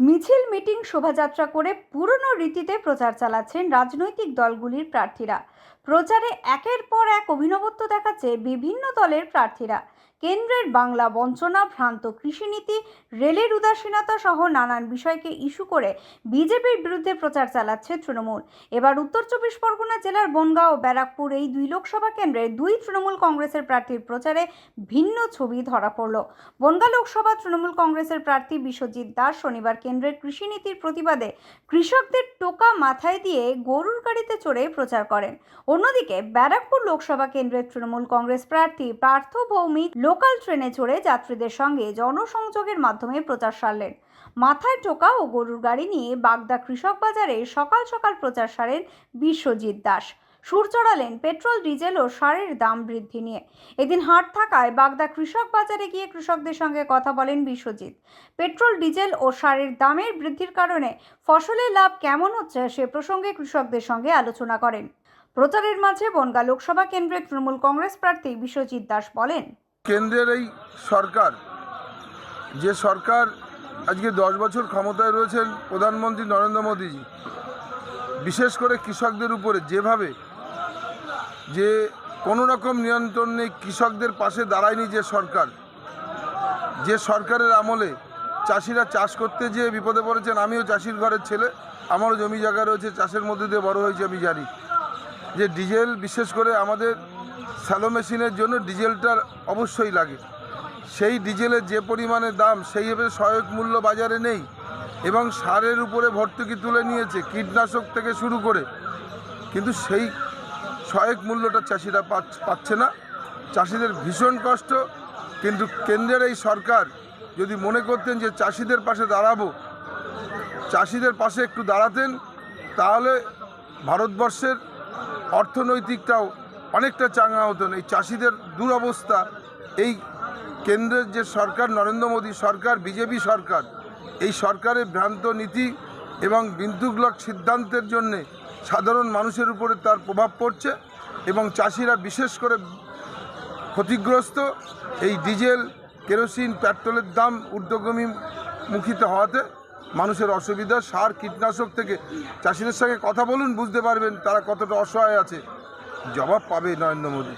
মিছিল, মিটিং, শোভাযাত্রা করে পুরনো রীতিতে প্রচার চালাচ্ছেন রাজনৈতিক দলগুলির প্রার্থীরা। প্রচারে একের পর এক অভিনবত্ব দেখাচ্ছে বিভিন্ন দলের প্রার্থীরা। কেন্দ্রের বাংলা বঞ্চনা, ভ্রান্ত কৃষিনীতি, রেলের উদাসীনতা সহ নানান বিষয়কে ইস্যু করে বিজেপির বিরুদ্ধে প্রচার চালাচ্ছে তৃণমূল। এবার উত্তর চব্বিশ পরগনা জেলার বনগাঁ ও ব্যারাকপুর এই দুই লোকসভা কেন্দ্রে দুই তৃণমূল কংগ্রেসের প্রার্থীর প্রচারে ভিন্ন ছবি ধরা পড়ল। বনগাঁ লোকসভা তৃণমূল কংগ্রেসের প্রার্থী বিশ্বজিৎ দাস শনিবার কেন্দ্রের কৃষিনীতির প্রতিবাদে কৃষকদের টোকা মাথায় দিয়ে গরুর গাড়িতে চড়ে প্রচার করেন। অন্যদিকে ব্যারাকপুর লোকসভা কেন্দ্রের তৃণমূল কংগ্রেস প্রার্থী পার্থ ভৌমিক লোকাল ট্রেনে চড়ে যাত্রীদের সঙ্গে জনসংযোগের মাধ্যমে প্রচার সারলেন। মাথায় টোকা ও গরুর গাড়ি নিয়ে বাগদা কৃষক বাজারে সকাল সকাল প্রচার সারেন বিশ্বজিৎ দাস। সুর চড়ালেন পেট্রোল, ডিজেল ও সারের দাম বৃদ্ধি নিয়ে। এদিন হাট থাকায় বাগদা কৃষক বাজারে গিয়ে কৃষকদের সঙ্গে কথা বলেন বিশ্বজিৎ। পেট্রোল, ডিজেল ও সারের দামের বৃদ্ধির কারণে ফসলের লাভ কেমন হচ্ছে সে প্রসঙ্গে কৃষকদের সঙ্গে আলোচনা করেন। প্রচারের মাঝে বনগা লোকসভা কেন্দ্রের তৃণমূল কংগ্রেস প্রার্থী বিশ্বজিৎ দাস বলেন, কেন্দ্রের এই সরকার, যে সরকার আজকে দশ বছর ক্ষমতায় রয়েছেন প্রধানমন্ত্রী নরেন্দ্র মোদীজি, বিশেষ করে কৃষকদের উপরে যেভাবে যে কোনো রকম নিয়ন্ত্রণ নেই, কৃষকদের পাশে দাঁড়ায়নি যে সরকার। যে সরকারের আমলে চাষিরা চাষ করতে যেয়ে বিপদে পড়েছেন, আমিও চাষির ঘরের ছেলে, আমারও জমি জায়গা রয়েছে, চাষের মধ্যে দিয়ে বড় হয়েছে আমি জানি। যে ডিজেল, বিশেষ করে আমাদের স্যালো মেশিনের জন্য ডিজেলটার অবশ্যই লাগে। সেই ডিজেলের যে পরিমাণে দাম সেইভাবে সহায়ক মূল্য বাজারে নেই এবং সারের উপরে ভর্তুকি তুলে নিয়েছে, কীটনাশক থেকে শুরু করে। কিন্তু সেই সহায়ক মূল্যটা চাষিরা পাচ- পাচ্ছে না। চাষিদের ভীষণ কষ্ট। কিন্তু কেন্দ্রের এই সরকার যদি মনে করতেন যে চাষিদের পাশে দাঁড়াবো, চাষিদের পাশে একটু দাঁড়াতেন, তাহলে ভারতবর্ষের অর্থনৈতিকটাও অনেকটা চাঙা হতেন। এই চাষিদের দুরবস্থা, এই কেন্দ্রের যে সরকার, নরেন্দ্র মোদী সরকার, বিজেপি সরকার, এই সরকারের ভ্রান্ত নীতি এবং বিন্দুগ্লক সিদ্ধান্তের জন্যে সাধারণ মানুষের উপরে তার প্রভাব পড়ছে এবং চাষিরা বিশেষ করে ক্ষতিগ্রস্ত এই ডিজেল, কেরোসিন, পেট্রোলের দাম ঊর্ধ্বগমী মুখিত হওয়াতে মানুষের অসুবিধা, সার, কীটনাশক থেকে চাষিদের সঙ্গে কথা বলুন, বুঝতে পারবেন তারা কতটা অসহায় আছে। জবাব পাবে নরেন্দ্র মোদী।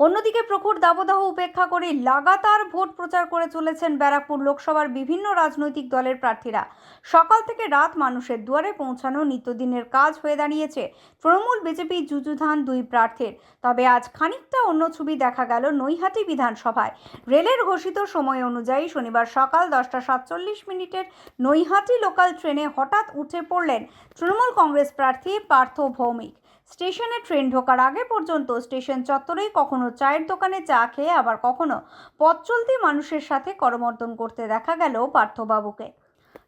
অন্যদিকে প্রখর দাবদাহ উপেক্ষা করে লাগাতার ভোট প্রচার করে চলেছেন ব্যারাকপুর লোকসভার বিভিন্ন রাজনৈতিক দলের প্রার্থীরা। সকাল থেকে রাত মানুষের দুয়ারে পৌঁছানো নিত্যদিনের কাজ হয়ে দাঁড়িয়েছে তৃণমূল বিজেপি যুযুধান দুই প্রার্থীর। তবে আজ খানিকটা অন্য ছবি দেখা গেল নৈহাটি বিধানসভায়। রেলের ঘোষিত সময় অনুযায়ী শনিবার সকাল দশটা সাতচল্লিশ মিনিটের নৈহাটি লোকাল ট্রেনে হঠাৎ উঠে পড়লেন তৃণমূল কংগ্রেস প্রার্থী পার্থ ভৌমিক। স্টেশনে ট্রেন ঢোকার আগে পর্যন্ত স্টেশন চত্বরেই কখনো চায়ের দোকানে চা খেয়ে আবার কখনো পথ চলতি মানুষের সাথে করমর্দন করতে দেখা গেল পার্থবাবুকে।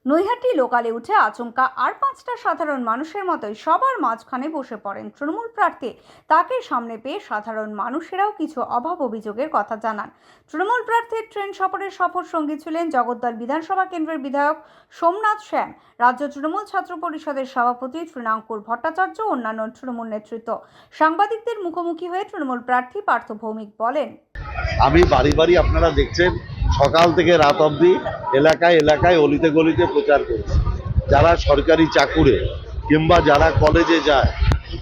নৈহাটি লোকালে উঠে আচমকা আর পাঁচটা সাধারণ মানুষের মতোই সবার মাঝখানে বসে পড়েন তৃণমূল প্রার্থী। তাকে সামনে পেয়ে সাধারণ মানুষেরাও কিছু অভাব অভিযোগের কথা জানান। তৃণমূল প্রার্থীর ট্রেন সফরের সফর সঙ্গী ছিলেন জগদ্দল বিধানসভা কেন্দ্রের বিধায়ক সোমনাথ শ্যাম রাজ্য তৃণমূল ছাত্র পরিষদের সভাপতি তৃণাঙ্কুর ভট্টাচার্য অন্যান্য তৃণমূল নেতৃত্ব। সাংবাদিকদের মুখোমুখি হয়ে তৃণমূল প্রার্থী পার্থ ভৌমিক বলেন, আমি বাড়ি বাড়ি আপনারা দেখছেন সকাল থেকে রাত অবধি এলাকায় এলাকায় অলিতে গলিতে প্রচার করছে। যারা সরকারি চাকুরে কিংবা যারা কলেজে যায়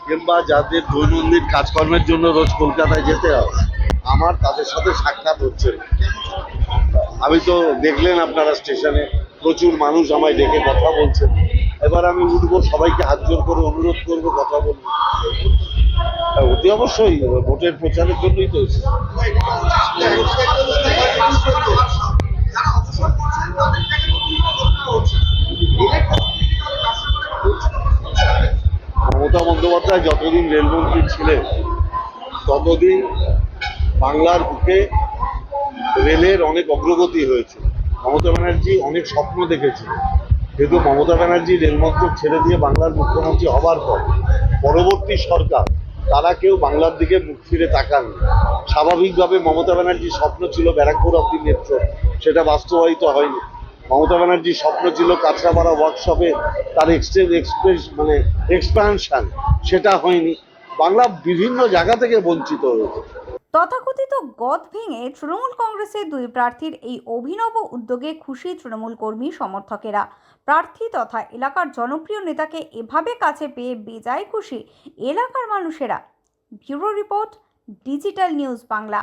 কিংবা যাদের দৈনন্দিন কাজকর্মের জন্য রোজ কলকাতায় যেতে হয় আমার তাদের সাথে সাক্ষাৎ হচ্ছে। আমি তো দেখলেন আপনারা স্টেশনে প্রচুর মানুষ আমায় ডেকে কথা বলছেন এবার আমি উঠবো সবাইকে হাত জোর করে অনুরোধ করব কথা বলব। হ্যাঁ, অতি অবশ্যই ভোটের প্রচারের জন্যই তো যতদিন রেলমন্ত্রী ছিলেন ততদিন বাংলার বুকে রেলের অনেক অগ্রগতি হয়েছে। মমতা ব্যানার্জি অনেক স্বপ্ন দেখেছে কিন্তু মমতা ব্যানার্জি রেলমন্ত্রক ছেড়ে দিয়ে বাংলার মুখ্যমন্ত্রী হবার পর পরবর্তী সরকার, তারা কেউ বাংলার দিকে মুখ ফিরে তাকান স্বাভাবিকভাবে মমতা ব্যানার্জির স্বপ্ন ছিল ব্যারাকপুর অব্দি মেট্রো সেটা বাস্তবায়িত হয়নি। মমতা ব্যানার্জির স্বপ্ন ছিল কাঁচরাপাড়া ওয়ার্কশপে তার এক্সপ্রেস মানে এক্সপ্যানশন সেটা হয়নি। বাংলা বিভিন্ন জায়গা থেকে বঞ্চিত হয়েছে। তথাকথিত গদ ভেঙে তৃণমূল কংগ্রেসের দুই প্রার্থীর এই অভিনব উদ্যোগে খুশি তৃণমূল কর্মী সমর্থকেরা। প্রার্থী তথা এলাকার জনপ্রিয় নেতাকে এভাবে কাছে পেয়ে বেজায় খুশি এলাকার মানুষেরা। Bureau report, digital news Bangla.